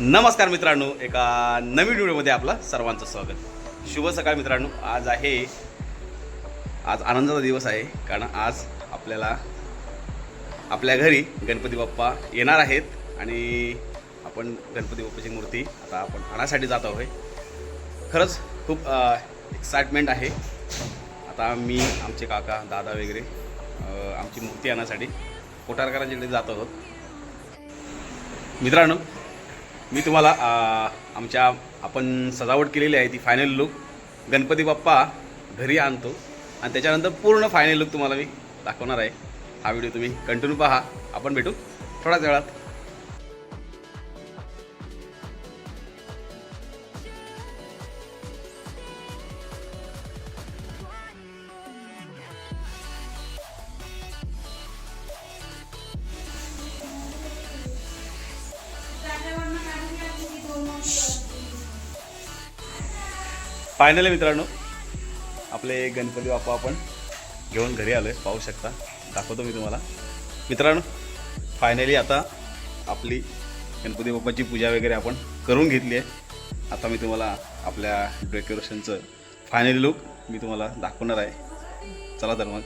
नमस्कार मित्रांनो एका नवीन व्हिडिओमध्ये आपलं सर्वांचं स्वागत. शुभ सकाळ मित्रांनो आज आहे आज आनंदाचा दिवस आहे कारण आज आपल्याला आपल्या घरी गणपती बाप्पा येणार आहेत आणि आपण गणपती बाप्पाची मूर्ती आता आपण आणायसाठी जात आहोत. खरंच खूप एक्साइटमेंट आहे. आता मी आमचे काका दादा वगैरे आमची मूर्ती आणण्यासाठी कोठारकरांच्याकडे जात आहोत. मित्रांनो मी तुम्हाला आमच्या आपण सजावट केलेली आहे ती फायनल लुक गणपती बाप्पा घरी आणतो आणि त्याच्यानंतर पूर्ण फायनल लुक तुम्हाला मी दाखवणार आहे. हा व्हिडिओ तुम्ही कंटिन्यू पहा. आपण भेटू थोड्याच वेळात. फायनल मित्रांनो. आपले गणपती बाप्पा आपण घेऊन घरी आलो आहे पाहू शकता. दाखवतो मी तुम्हाला. मित्रांनो फायनली आता आपली गणपती बाप्पाची पूजा वगैरे आपण करून घेतली आहे. आता मी तुम्हाला आपल्या डेकोरेशनचं फायनली लुक मी तुम्हाला दाखवणार आहे. चला तर मग.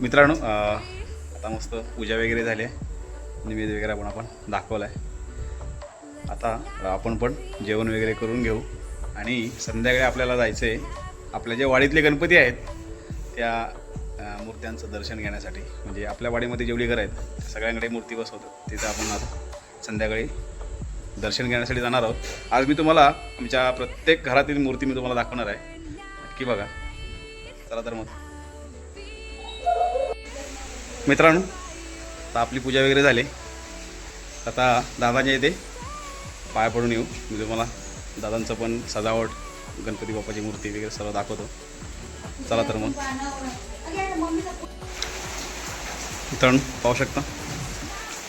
मित्रांनो आता मस्त पूजा वगैरे झाली आहे. निवेद वगैरे आपण आपण दाखवला आहे आता आपण पण जेवण वगैरे करून घेऊ. आणि संध्याकाळी आपल्याला जायचं आहे आपल्या जे वाडीतले गणपती आहेत त्या मूर्त्यांचं दर्शन घेण्यासाठी. म्हणजे आपल्या वाडीमध्ये जेवढी घरं आहेत सगळ्यांकडे मूर्ती बसवतात तिथं आपण आता संध्याकाळी दर्शन घेण्यासाठी जाणार आहोत. आज मी तुम्हाला आमच्या प्रत्येक घरातील मूर्ती मी तुम्हाला दाखवणार आहे. नक्की बघा. चला तर मग. मित्रांनो आता आपली पूजा वगैरे झाली. आता दादाच्या इथे पाय पडून येऊ. मी तुम्हाला दादांचं पण सजावट गणपती बाप्पाची मूर्ती वगैरे सर्व दाखवतो. चला तर मग. मित्रांनो पाहू शकता.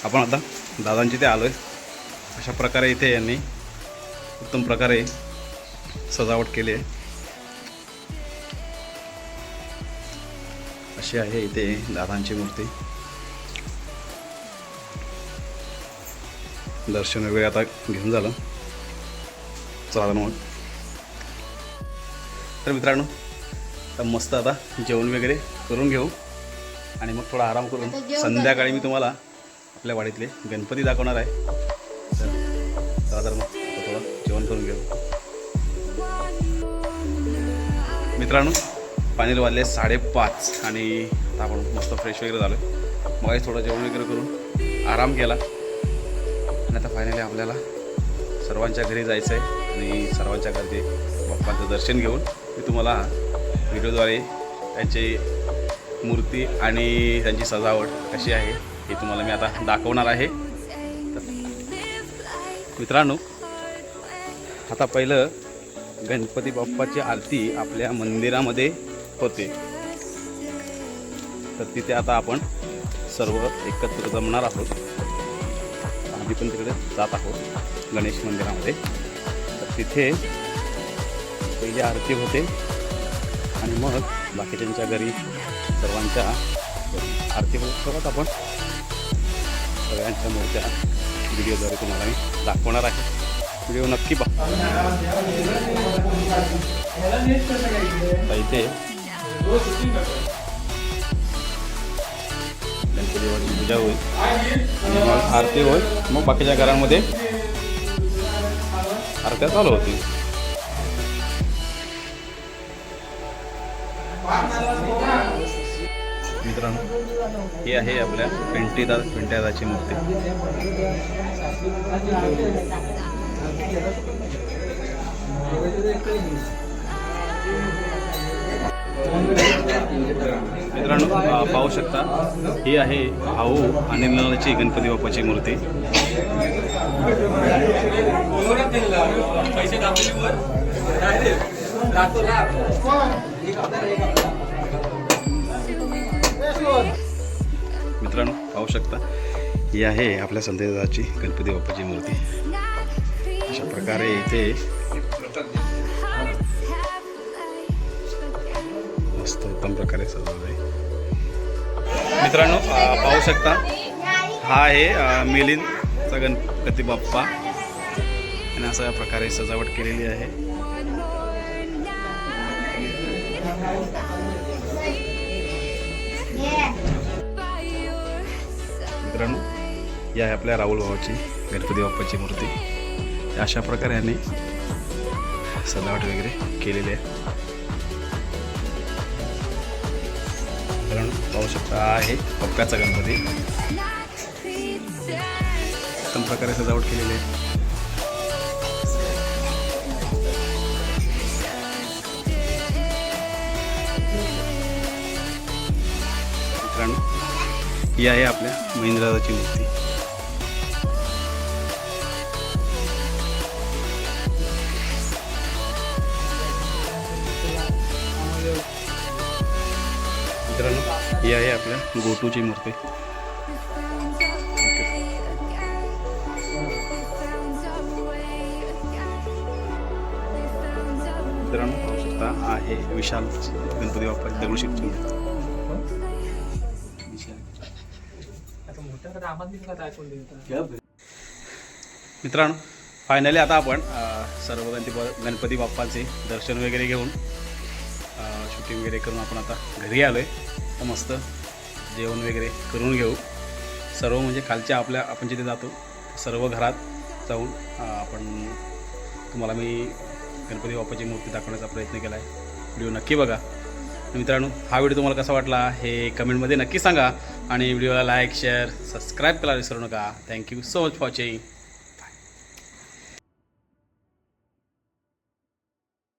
आपण आता दादांची ते आलो आहे अशा प्रकारे इथे यांनी उत्तम प्रकारे सजावट केली आहे. अशी आहे इथे दादांची मूर्ती. दर्शन वगैरे आता घेऊन झालं. चला तर मग. तर मित्रांनो आता मस्त आता जेवण वगैरे करून घेऊ. आणि मग थोडा आराम करून संध्याकाळी मी तुम्हाला आपल्या वाडीतले गणपती दाखवणार आहे. तर चला तर मग थोडं जेवण करून घेऊ. मित्रांनो फायनल वाजले साडेपाच आणि आता आपण मस्त फ्रेश वगैरे झालो मग थोडं जेवण वगैरे करून आराम केला. आणि आता फायनली आपल्याला सर्वांच्या घरी जायचं आहे आणि सर्वांच्या घरचे बाप्पांचं दर्शन घेऊन मी तुम्हाला व्हिडिओद्वारे त्यांची मूर्ती आणि त्यांची सजावट कशी आहे हे तुम्हाला मी आता दाखवणार आहे. मित्रांनो आता पहिलं गणपती बाप्पाची आरती आपल्या मंदिरामध्ये होते तर तिथे आता आपण सर्व एकत्र जमणार आहोत. आम्ही पण तिकडे जात आहोत गणेश मंदिरामध्ये. तर तिथे पहिली आरती होते. आणि मग बाकीच्यांच्या घरी सर्वांच्या आरती होत. आपण सगळ्यांच्या मूर्त्या व्हिडिओद्वारे तुम्हाला मी दाखवणार आहे. व्हिडिओ नक्की बघा. इथे गणपती पूजा होईल मग आरती होईल मग बाकीच्या घरांमध्ये आरत्या चालू होती मित्रांनो ही आहे आपल्या पेंटीदार पेंट्यादाची मूर्ती. मित्रांनो पाहू शकता ही आहे भाऊ आणि नळाची गणपती बाप्पाची मूर्ती. मित्रांनो पाहू शकता ही आहे आपल्या संदेशाची गणपती बाप्पाची मूर्ती. अशा प्रकारे इथे मस्त उत्तम प्रकारे सजवलं आहे. मित्रांनो पाहू शकता हा आहे मिलिंदचा गणपती बाप्पा. आणि अशा प्रकारे सजावट केलेली आहे. मित्रांनो या आहे आपल्या राहुल भावाची गणपती बाप्पाची मूर्ती. अशा प्रकारे यांनी सजावट वगैरे केलेली आहे. मित्रांनो पाहू शकता आहे पप्प्याचा गणपती उत्तम प्रकारे सजावट केलेली आहे. मित्रांनो ही आहे आपल्या महिंद्राची मूर्ती. ही आहे आपल्या गोटूची मूर्ती. मित्रांनो पाहू शकता आहे विशाल गणपती बाप्पा दगडूशेठची मूर्ती मित्रांनो फायनली आता आपण सर्व गणपती गणपती बाप्पाचे दर्शन वगैरे घेऊन शूटिंग वगैरे करून आपण आता घरी आलो आहे मस्त जेवण वगैरे करून घेऊ. सर्व म्हणजे खालच्या आपल्या आपण जिथे जातो सर्व घरात जाऊन आपण तुम्हाला मी गणपती बाप्पाची मूर्ती दाखवण्याचा प्रयत्न केला आहे व्हिडिओ नक्की बघा. मित्रांनो हा व्हिडिओ तुम्हाला कसा वाटला हे कमेंटमध्ये नक्की सांगा आणि व्हिडिओला लाईक शेअर सबस्क्राईब करायला विसरू नका. Thank you so much for watching